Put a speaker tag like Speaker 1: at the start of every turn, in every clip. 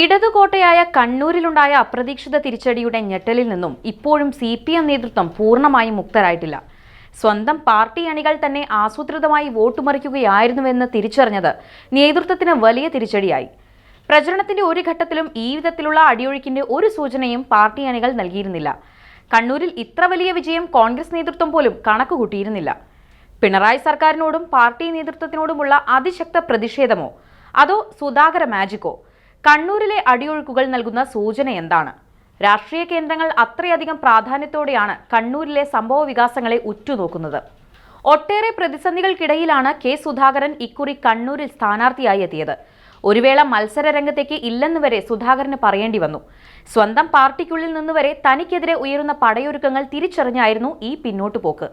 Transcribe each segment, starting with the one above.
Speaker 1: ഇടതുകോട്ടയായ കണ്ണൂരിലുണ്ടായ അപ്രതീക്ഷിത തിരിച്ചടിയുടെ ഞെട്ടലിൽ നിന്നും ഇപ്പോഴും സി പി എം നേതൃത്വം പൂർണമായും മുക്തരായിട്ടില്ല. സ്വന്തം പാർട്ടി അണികൾ തന്നെ ആസൂത്രിതമായി വോട്ടുമറിക്കുകയായിരുന്നുവെന്ന് തിരിച്ചറിഞ്ഞത് നേതൃത്വത്തിന് വലിയ തിരിച്ചടിയായി. പ്രചരണത്തിന്റെ ഒരു ഘട്ടത്തിലും ഈ വിധത്തിലുള്ള അടിയൊഴുക്കിന്റെ ഒരു സൂചനയും പാർട്ടി അണികൾ നൽകിയിരുന്നില്ല. കണ്ണൂരിൽ ഇത്ര വലിയ വിജയം കോൺഗ്രസ് നേതൃത്വം പോലും കണക്കുകൂട്ടിയിരുന്നില്ല. പിണറായി സർക്കാരിനോടും പാർട്ടി നേതൃത്വത്തിനോടുമുള്ള അതിശക്ത പ്രതിഷേധമോ? അതോ സുധാകര മാജിക്കോ? കണ്ണൂരിലെ അടിയൊഴുക്കുകൾ നൽകുന്ന സൂചന എന്താണ്? രാഷ്ട്രീയ കേന്ദ്രങ്ങൾ അത്രയധികം പ്രാധാന്യത്തോടെയാണ് കണ്ണൂരിലെ സംഭവ വികാസങ്ങളെ ഉറ്റുനോക്കുന്നത്. ഒട്ടേറെ പ്രതിസന്ധികൾക്കിടയിലാണ് കെ സുധാകരൻ ഇക്കുറി കണ്ണൂരിൽ സ്ഥാനാർത്ഥിയായി എത്തിയത്. ഒരു വേള മത്സര രംഗത്തേക്ക് ഇല്ലെന്ന് വരെ സുധാകരന് പറയേണ്ടി വന്നു. സ്വന്തം പാർട്ടിക്കുള്ളിൽ നിന്ന് വരെ തനിക്കെതിരെ ഉയരുന്ന പടയൊരുക്കങ്ങൾ തിരിച്ചറിഞ്ഞായിരുന്നു ഈ പിന്നോട്ടു പോക്ക്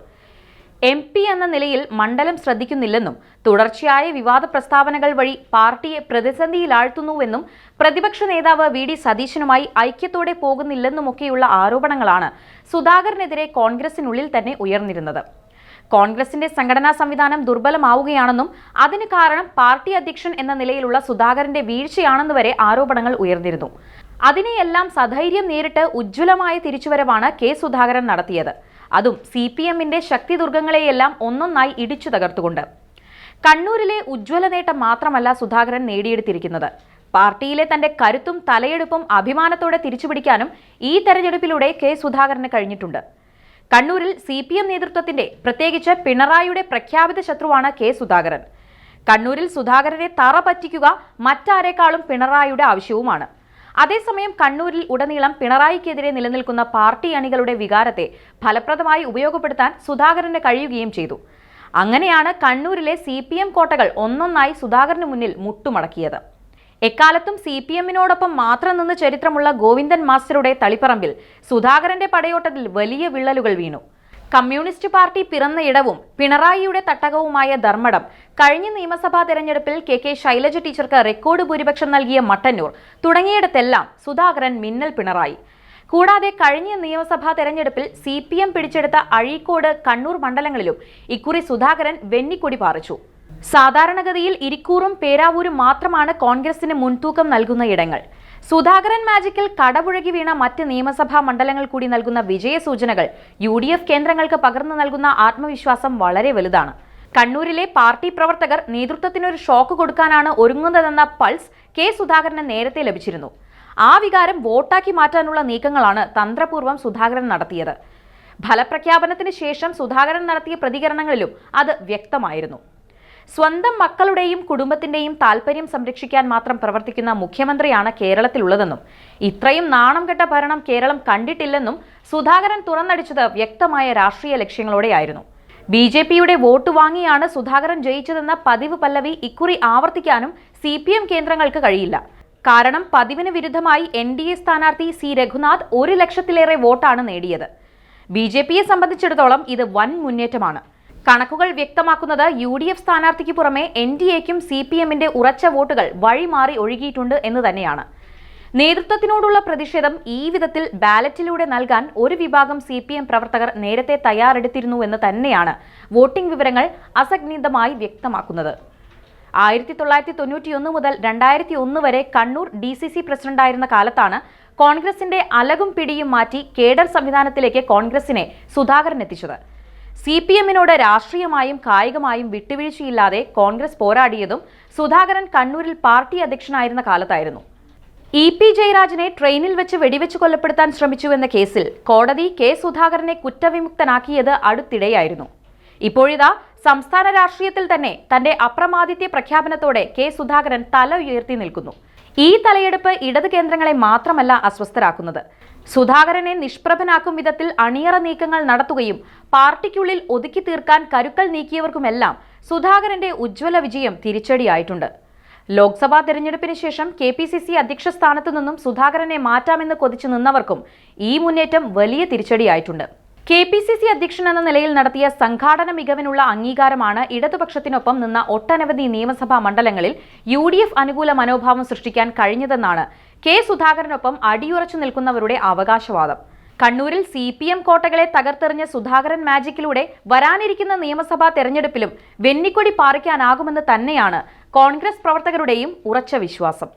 Speaker 1: എം പി എന്ന നിലയിൽ മണ്ഡലം ശ്രദ്ധിക്കുന്നില്ലെന്നും തുടർച്ചയായ വിവാദ പ്രസ്താവനകൾ വഴി പാർട്ടിയെ പ്രതിസന്ധിയിലാഴ്ത്തുന്നുവെന്നും പ്രതിപക്ഷ നേതാവ് വി ഡി സതീശനുമായി ഐക്യത്തോടെ പോകുന്നില്ലെന്നുമൊക്കെയുള്ള ആരോപണങ്ങളാണ് സുധാകരനെതിരെ കോൺഗ്രസിനുള്ളിൽ തന്നെ ഉയർന്നിരുന്നത്. കോൺഗ്രസിന്റെ സംഘടനാ സംവിധാനം ദുർബലമാവുകയാണെന്നും അതിന് കാരണം പാർട്ടി അധ്യക്ഷൻ എന്ന നിലയിലുള്ള സുധാകരന്റെ വീഴ്ചയാണെന്ന് വരെ ആരോപണങ്ങൾ ഉയർന്നിരുന്നു. അതിനെയെല്ലാം സധൈര്യം നേരിട്ട് ഉജ്ജ്വലമായ തിരിച്ചുവരവാണ് കെ സുധാകരൻ നടത്തിയത്. അതും സി പി എമ്മിന്റെ ശക്തി ദുർഗങ്ങളെയെല്ലാം ഒന്നൊന്നായി ഇടിച്ചു തകർത്തുകൊണ്ട്. കണ്ണൂരിലെ ഉജ്ജ്വല നേട്ടം മാത്രമല്ല സുധാകരൻ നേടിയെടുത്തിരിക്കുന്നത്. പാർട്ടിയിലെ തന്റെ കരുത്തും തലയെടുപ്പും അഭിമാനത്തോടെ തിരിച്ചുപിടിക്കാനും ഈ തെരഞ്ഞെടുപ്പിലൂടെ കെ സുധാകരന് കഴിഞ്ഞിട്ടുണ്ട്. കണ്ണൂരിൽ സി പി എം നേതൃത്വത്തിന്റെ പ്രത്യേകിച്ച് പിണറായിയുടെ പ്രഖ്യാപിത ശത്രുവാണ് കെ സുധാകരൻ. കണ്ണൂരിൽ സുധാകരനെ തറ പറ്റിക്കുക മറ്റാരേക്കാളും പിണറായിയുടെ ആവശ്യവുമാണ്. അതേസമയം കണ്ണൂരിൽ ഉടനീളം പിണറായിക്കെതിരെ നിലനിൽക്കുന്ന പാർട്ടി അണികളുടെ വികാരത്തെ ഫലപ്രദമായി ഉപയോഗപ്പെടുത്താൻ സുധാകരന് കഴിയുകയും ചെയ്തു. അങ്ങനെയാണ് കണ്ണൂരിലെ സി പി എം കോട്ടകൾ ഒന്നൊന്നായി സുധാകരന് മുന്നിൽ മുട്ടുമടക്കിയത്. എക്കാലത്തും സി പി എമ്മിനോടൊപ്പം മാത്രം നിന്ന് ചരിത്രമുള്ള ഗോവിന്ദൻ മാസ്റ്ററുടെ തളിപ്പറമ്പിൽ സുധാകരന്റെ പടയോട്ടത്തിൽ വലിയ വിള്ളലുകൾ വീണു. കമ്മ്യൂണിസ്റ്റ് പാർട്ടി പിറന്ന ഇടവും പിണറായിയുടെ തട്ടകവുമായ ധർമ്മടം. കഴിഞ്ഞ നിയമസഭാ തെരഞ്ഞെടുപ്പിൽ കെ കെ ശൈലജ ടീച്ചർക്ക് റെക്കോർഡ് ഭൂരിപക്ഷം നൽകിയ മട്ടന്നൂർ. തുടങ്ങിയിടത്തെല്ലാം സുധാകരൻ മിന്നൽ പിണറായി. കൂടാതെ കഴിഞ്ഞ നിയമസഭാ തെരഞ്ഞെടുപ്പിൽ സി പി എം പിടിച്ചെടുത്ത അഴീക്കോട് കണ്ണൂർ മണ്ഡലങ്ങളിലും ഇക്കുറി സുധാകരൻ വെന്നിക്കൊടി പാറിച്ചു. സാധാരണഗതിയിൽ ഇരിക്കൂറും പേരാവൂരും മാത്രമാണ് കോൺഗ്രസിന് മുൻതൂക്കം നൽകുന്ന ഇടങ്ങൾ. സുധാകരൻ മാജിക്കിൽ കടപുഴകി വീണ മറ്റ് നിയമസഭാ മണ്ഡലങ്ങൾ കൂടി നൽകുന്ന വിജയസൂചനകൾ യു ഡി എഫ് കേന്ദ്രങ്ങൾക്ക് പകർന്നു നൽകുന്ന ആത്മവിശ്വാസം വളരെ വലുതാണ്. കണ്ണൂരിലെ പാർട്ടി പ്രവർത്തകർ നേതൃത്വത്തിനൊരു ഷോക്ക് കൊടുക്കാനാണ് ഒരുങ്ങുന്നതെന്ന പൾസ് കെ സുധാകരന് നേരത്തെ ലഭിച്ചിരുന്നു. ആ വികാരം വോട്ടാക്കി മാറ്റാനുള്ള നീക്കങ്ങളാണ് തന്ത്രപൂർവം സുധാകരൻ നടത്തിയത്. ഫലപ്രഖ്യാപനത്തിന് ശേഷം സുധാകരൻ നടത്തിയ പ്രതികരണങ്ങളിലും അത് വ്യക്തമായിരുന്നു. സ്വന്തം മക്കളുടെയും കുടുംബത്തിന്റെയും താല്പര്യം സംരക്ഷിക്കാൻ മാത്രം പ്രവർത്തിക്കുന്ന മുഖ്യമന്ത്രിയാണ് കേരളത്തിലുള്ളതെന്നും ഇത്രയും നാണം കെട്ട ഭരണം കേരളം കണ്ടിട്ടില്ലെന്നും സുധാകരൻ തുറന്നടിച്ചത് വ്യക്തമായ രാഷ്ട്രീയ ലക്ഷ്യങ്ങളോടെയായിരുന്നു. ബി ജെ പിയുടെ വോട്ട് വാങ്ങിയാണ് സുധാകരൻ ജയിച്ചതെന്ന പതിവ് പല്ലവി ഇക്കുറി ആവർത്തിക്കാനും സി പി എം കേന്ദ്രങ്ങൾക്ക് കഴിയില്ല. കാരണം പതിവിന് വിരുദ്ധമായി എൻ ഡി എ സ്ഥാനാർത്ഥി സി രഘുനാഥ് ഒരു ലക്ഷത്തിലേറെ വോട്ടാണ് നേടിയത്. ബി ജെ പിയെ സംബന്ധിച്ചിടത്തോളം ഇത് വൻ മുന്നേറ്റമാണ്. കണക്കുകൾ വ്യക്തമാക്കുന്നത് യു ഡി എഫ് സ്ഥാനാർത്ഥിക്ക് പുറമെ എൻ ഡി എക്കും സി പി എമ്മിന്റെ ഉറച്ച വോട്ടുകൾ വഴിമാറി ഒഴുകിയിട്ടുണ്ട് എന്ന് തന്നെയാണ്. നേതൃത്വത്തിനോടുള്ള പ്രതിഷേധം ഈ വിധത്തിൽ ബാലറ്റിലൂടെ നൽകാൻ ഒരു വിഭാഗം സി പി എം പ്രവർത്തകർ നേരത്തെ തയ്യാറെടുത്തിരുന്നു തയ്യാറെടുത്തിരുന്നുവെന്ന് തന്നെയാണ് വോട്ടിംഗ് വിവരങ്ങൾ അസഗ്നിതമായി വ്യക്തമാക്കുന്നത്. ആയിരത്തി തൊള്ളായിരത്തി തൊണ്ണൂറ്റിയൊന്ന് മുതൽ രണ്ടായിരത്തി ഒന്ന് വരെ കണ്ണൂർ ഡി സി സി പ്രസിഡന്റായിരുന്ന കാലത്താണ് കോൺഗ്രസിന്റെ അലകും പിടിയും മാറ്റി കേഡർ സംവിധാനത്തിലേക്ക് കോൺഗ്രസിനെ സുധാകരൻ എത്തിച്ചത്. സി പി എമ്മിനോട് രാഷ്ട്രീയമായും കായികമായും വിട്ടുവീഴ്ചയില്ലാതെ കോൺഗ്രസ് പോരാടിയതും സുധാകരൻ കണ്ണൂരിൽ പാർട്ടി അധ്യക്ഷനായിരുന്ന കാലത്തായിരുന്നു. ഇ പി ജയരാജനെ ട്രെയിനിൽ വെച്ച് വെടിവെച്ച് കൊലപ്പെടുത്താൻ ശ്രമിച്ചുവെന്ന കേസിൽ കോടതി കെ സുധാകരനെ കുറ്റവിമുക്തനാക്കിയത് അടുത്തിടെയായിരുന്നു. ഇപ്പോഴിതാ സംസ്ഥാന രാഷ്ട്രീയത്തിൽ തന്നെ തന്റെ അപ്രമാദിത്യ പ്രഖ്യാപനത്തോടെ കെ സുധാകരൻ തല ഉയർത്തി നിൽക്കുന്നു. ഈ തലയെടുപ്പ് ഇടത് കേന്ദ്രങ്ങളെ മാത്രമല്ല അസ്വസ്ഥരാക്കുന്നത്. സുധാകരനെ നിഷ്പ്രഭനാക്കും വിധത്തിൽ അണിയറ നീക്കങ്ങൾ നടത്തുകയും പാർട്ടിക്കുള്ളിൽ ഒതുക്കി തീർക്കാൻ കരുക്കൾ നീക്കിയവർക്കുമെല്ലാം സുധാകരന്റെ ഉജ്ജ്വല വിജയം തിരിച്ചടിയായിട്ടുണ്ട്. ലോക്സഭാ തെരഞ്ഞെടുപ്പിന് ശേഷം കെ പി സി സി അധ്യക്ഷ സ്ഥാനത്തു നിന്നും സുധാകരനെ മാറ്റാമെന്ന് കൊതിച്ചു നിന്നവർക്കും ഈ മുന്നേറ്റം വലിയ തിരിച്ചടിയായിട്ടുണ്ട്. കെ പി സി സി അധ്യക്ഷൻ എന്ന നിലയിൽ നടത്തിയ സംഘാടന മികവിനുള്ള അംഗീകാരമാണ് ഇടതുപക്ഷത്തിനൊപ്പം നിന്ന ഒട്ടനവധി നിയമസഭാ മണ്ഡലങ്ങളിൽ യു ഡി എഫ് അനുകൂല മനോഭാവം സൃഷ്ടിക്കാൻ കഴിഞ്ഞതെന്നാണ് കെ സുധാകരനൊപ്പം അടിയുറച്ചു നിൽക്കുന്നവരുടെ അവകാശവാദം. കണ്ണൂരിൽ സി പി എം കോട്ടകളെ തകർത്തെറിഞ്ഞ സുധാകരൻ മാജിക്കിലൂടെ വരാനിരിക്കുന്ന നിയമസഭാ തെരഞ്ഞെടുപ്പിലും വെന്നിക്കൊടി പാറിക്കാനാകുമെന്ന് തന്നെയാണ് കോൺഗ്രസ് പ്രവർത്തകരുടെയും ഉറച്ച വിശ്വാസം.